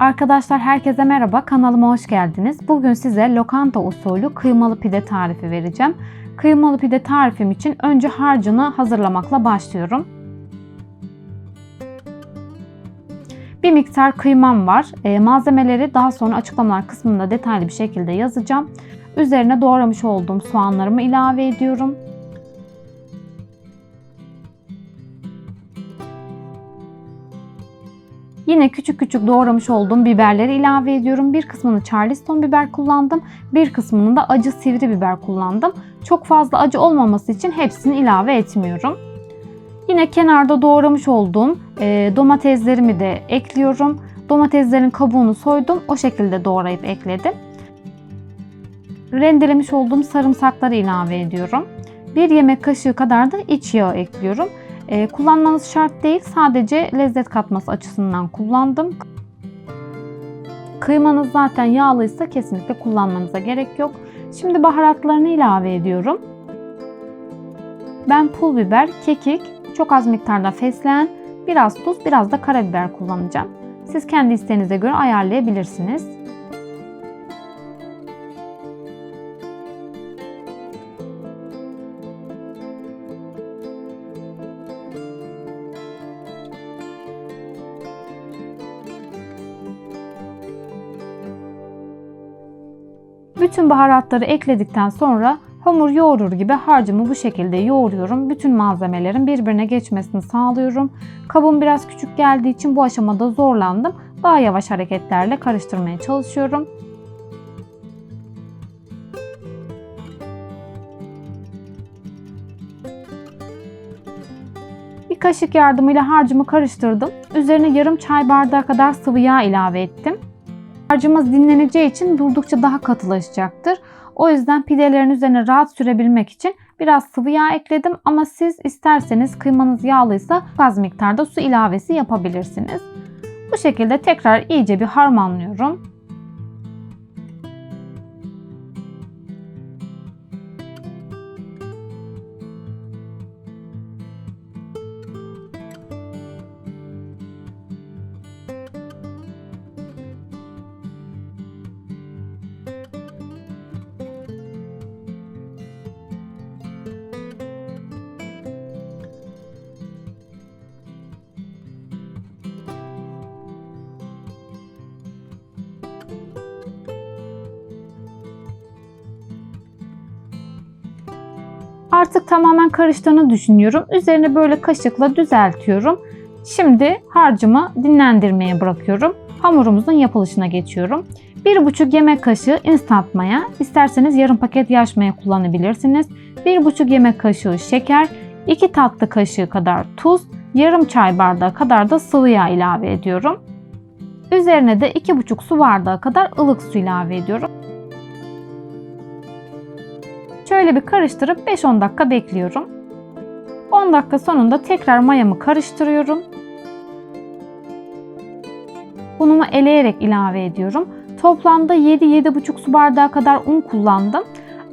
Arkadaşlar herkese merhaba. Kanalıma hoş geldiniz. Bugün size lokanta usulü kıymalı pide tarifi vereceğim. Kıymalı pide tarifim için önce harcını hazırlamakla başlıyorum. Bir miktar kıymam var. E, malzemeleri daha sonra açıklamalar kısmında detaylı bir şekilde yazacağım. Üzerine doğramış olduğum soğanlarımı ilave ediyorum. Yine küçük küçük doğramış olduğum biberleri ilave ediyorum. Bir kısmını Charleston biber kullandım. Bir kısmını da acı sivri biber kullandım. Çok fazla acı olmaması için hepsini ilave etmiyorum. Yine kenarda doğramış olduğum e, domateslerimi de ekliyorum. Domateslerin kabuğunu soydum. O şekilde doğrayıp ekledim. Rendelemiş olduğum sarımsakları ilave ediyorum. Bir yemek kaşığı kadar da iç yağı ekliyorum. E, kullanmanız şart değil. Sadece lezzet katması açısından kullandım. Kıymanız zaten yağlıysa kesinlikle kullanmanıza gerek yok. Şimdi baharatlarını ilave ediyorum. Ben pul biber, kekik, çok az miktarda fesleğen, biraz tuz, biraz da karabiber kullanacağım. Siz kendi isteğinize göre ayarlayabilirsiniz. Bütün baharatları ekledikten sonra hamur yoğurur gibi harcımı bu şekilde yoğuruyorum. Bütün malzemelerin birbirine geçmesini sağlıyorum. Kabım biraz küçük geldiği için bu aşamada zorlandım. Daha yavaş hareketlerle karıştırmaya çalışıyorum. Bir kaşık yardımıyla harcımı karıştırdım. Üzerine yarım çay bardağı kadar sıvı yağ ilave ettim. Harcımız dinleneceği için durdukça daha katılaşacaktır. O yüzden pidelerin üzerine rahat sürebilmek için biraz sıvı yağ ekledim ama siz isterseniz kıymanız yağlıysa az miktarda su ilavesi yapabilirsiniz. Bu şekilde tekrar iyice bir harmanlıyorum. Artık tamamen karıştığını düşünüyorum. Üzerine böyle kaşıkla düzeltiyorum. Şimdi harcımı dinlendirmeye bırakıyorum. Hamurumuzun yapılışına geçiyorum. 1,5 yemek kaşığı instant maya, isterseniz yarım paket yaş maya kullanabilirsiniz. 1,5 yemek kaşığı şeker, 2 tatlı kaşığı kadar tuz, yarım çay bardağı kadar da sıvı yağ ilave ediyorum. Üzerine de 2,5 su bardağı kadar ılık su ilave ediyorum. Şöyle bir karıştırıp 5-10 dakika bekliyorum. 10 dakika sonunda tekrar mayamı karıştırıyorum. Unumu eleyerek ilave ediyorum. Toplamda 7-7,5 su bardağı kadar un kullandım.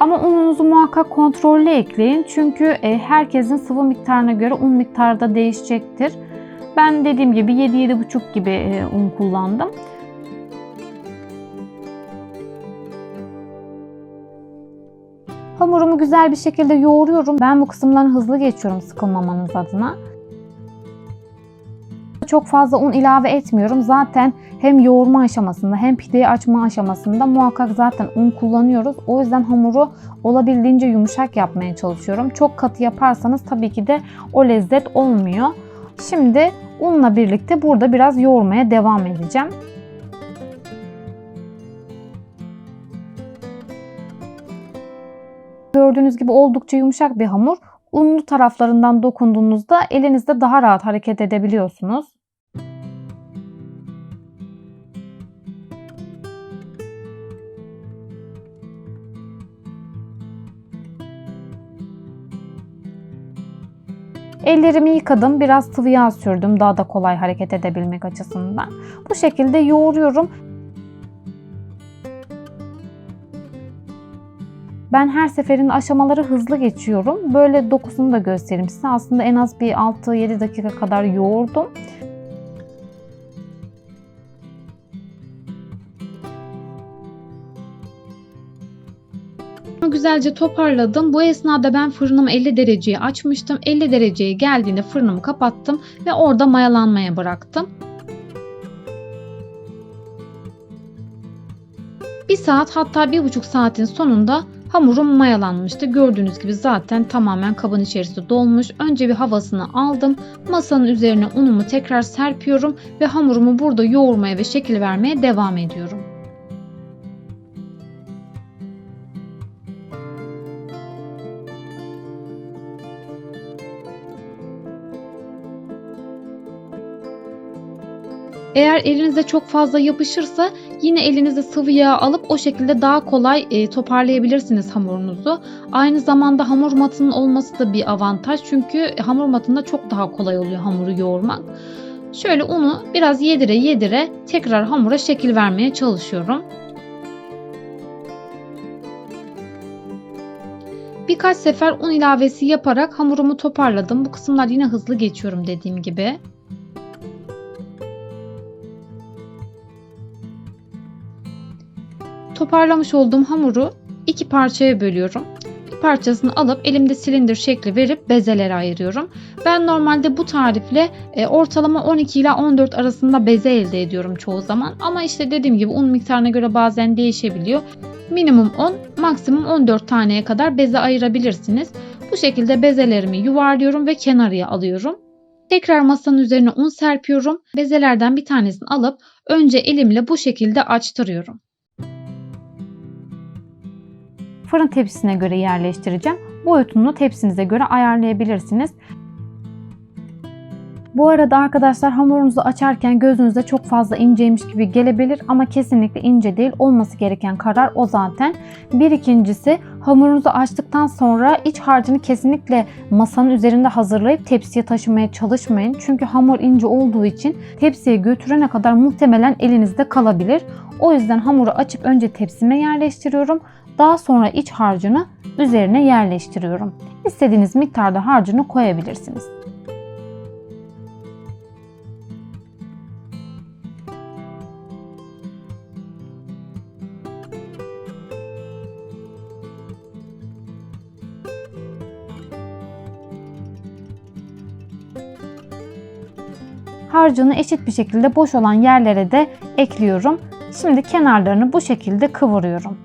Ama ununuzu muhakkak kontrollü ekleyin. Çünkü e, herkesin sıvı miktarına göre un miktarı da değişecektir. Ben dediğim gibi 7-7,5 gibi e, un kullandım. Hamurumu güzel bir şekilde yoğuruyorum. Ben bu kısımlarını hızlı geçiyorum sıkılmamanız adına. Çok fazla un ilave etmiyorum. Zaten hem yoğurma aşamasında hem pideyi açma aşamasında muhakkak zaten un kullanıyoruz. O yüzden hamuru olabildiğince yumuşak yapmaya çalışıyorum. Çok katı yaparsanız tabii ki de o lezzet olmuyor. Şimdi unla birlikte burada biraz yoğurmaya devam edeceğim. Gördüğünüz gibi oldukça yumuşak bir hamur. Unlu taraflarından dokunduğunuzda elinizde daha rahat hareket edebiliyorsunuz. Ellerimi yıkadım. Biraz sıvı yağ sürdüm. Daha da kolay hareket edebilmek açısından. Bu şekilde yoğuruyorum. Ben her seferinde aşamaları hızlı geçiyorum. Böyle dokusunu da göstereyim size. Aslında en az bir 6-7 dakika kadar yoğurdum. güzelce toparladım. Bu esnada ben fırınımı 50 dereceye açmıştım. 50 dereceye geldiğinde fırınımı kapattım ve orada mayalanmaya bıraktım. Bir saat hatta bir buçuk saatin sonunda hamurum mayalanmıştı. Gördüğünüz gibi zaten tamamen kabın içerisi dolmuş. Önce bir havasını aldım. Masanın üzerine unumu tekrar serpiyorum ve hamurumu burada yoğurmaya ve şekil vermeye devam ediyorum. Eğer elinize çok fazla yapışırsa yine elinize sıvı yağ alıp o şekilde daha kolay e, toparlayabilirsiniz hamurunuzu. Aynı zamanda hamur matının olması da bir avantaj çünkü hamur matında çok daha kolay oluyor hamuru yoğurmak. Şöyle unu biraz yedire yedire tekrar hamura şekil vermeye çalışıyorum. Birkaç sefer un ilavesi yaparak hamurumu toparladım. Bu kısımlar yine hızlı geçiyorum dediğim gibi. Toparlamış olduğum hamuru iki parçaya bölüyorum. Bir parçasını alıp elimde silindir şekli verip bezelere ayırıyorum. Ben normalde bu tarifle e, ortalama 12 ile 14 arasında beze elde ediyorum çoğu zaman. Ama işte dediğim gibi un miktarına göre bazen değişebiliyor. Minimum 10, maksimum 14 taneye kadar beze ayırabilirsiniz. Bu şekilde bezelerimi yuvarlıyorum ve kenarıya alıyorum. Tekrar masanın üzerine un serpiyorum. Bezelerden bir tanesini alıp önce elimle bu şekilde açtırıyorum. Fırın tepsisine göre yerleştireceğim. Boyutunu tepsinize göre ayarlayabilirsiniz. Bu arada arkadaşlar hamurunuzu açarken gözünüze çok fazla inceymiş gibi gelebilir ama kesinlikle ince değil. Olması gereken karar o zaten. Bir ikincisi hamurunuzu açtıktan sonra iç harcını kesinlikle masanın üzerinde hazırlayıp tepsiye taşımaya çalışmayın. Çünkü hamur ince olduğu için tepsiye götürene kadar muhtemelen elinizde kalabilir. O yüzden hamuru açıp önce tepsime yerleştiriyorum. Daha sonra iç harcını üzerine yerleştiriyorum. İstediğiniz miktarda harcını koyabilirsiniz. Harcını eşit bir şekilde boş olan yerlere de ekliyorum. Şimdi kenarlarını bu şekilde kıvırıyorum.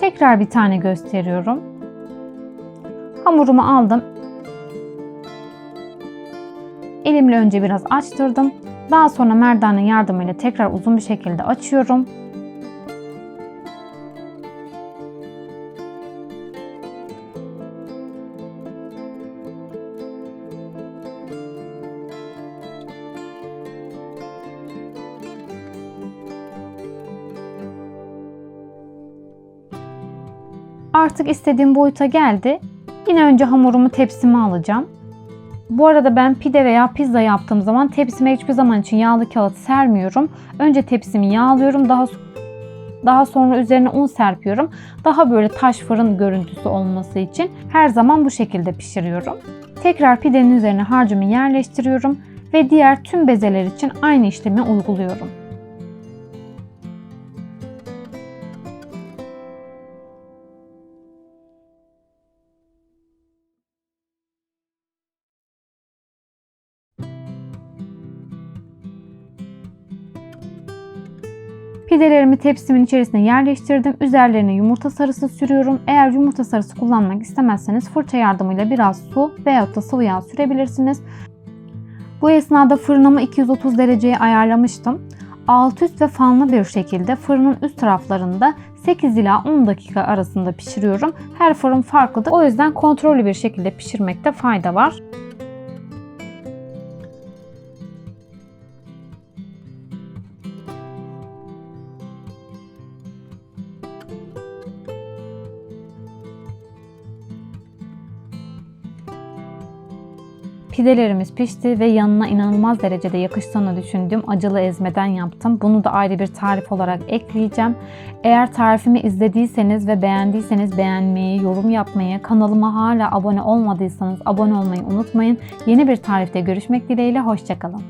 Tekrar bir tane gösteriyorum. Hamurumu aldım. Elimle önce biraz açtırdım. Daha sonra merdane yardımıyla tekrar uzun bir şekilde açıyorum. Artık istediğim boyuta geldi. Yine önce hamurumu tepsime alacağım. Bu arada ben pide veya pizza yaptığım zaman tepsime hiçbir zaman için yağlı kağıt sermiyorum. Önce tepsimi yağlıyorum. Daha daha sonra üzerine un serpiyorum. Daha böyle taş fırın görüntüsü olması için her zaman bu şekilde pişiriyorum. Tekrar pidenin üzerine harcımı yerleştiriyorum ve diğer tüm bezeler için aynı işlemi uyguluyorum. Pidelerimi tepsimin içerisine yerleştirdim. Üzerlerine yumurta sarısı sürüyorum. Eğer yumurta sarısı kullanmak istemezseniz fırça yardımıyla biraz su veyahut da sıvı yağ sürebilirsiniz. Bu esnada fırınımı 230 dereceye ayarlamıştım. Alt üst ve fanlı bir şekilde fırının üst taraflarında 8 ila 10 dakika arasında pişiriyorum. Her fırın farklıdır. O yüzden kontrollü bir şekilde pişirmekte fayda var. Pidelerimiz pişti ve yanına inanılmaz derecede yakıştığını düşündüğüm acılı ezmeden yaptım. Bunu da ayrı bir tarif olarak ekleyeceğim. Eğer tarifimi izlediyseniz ve beğendiyseniz beğenmeyi, yorum yapmayı, kanalıma hala abone olmadıysanız abone olmayı unutmayın. Yeni bir tarifte görüşmek dileğiyle, hoşçakalın.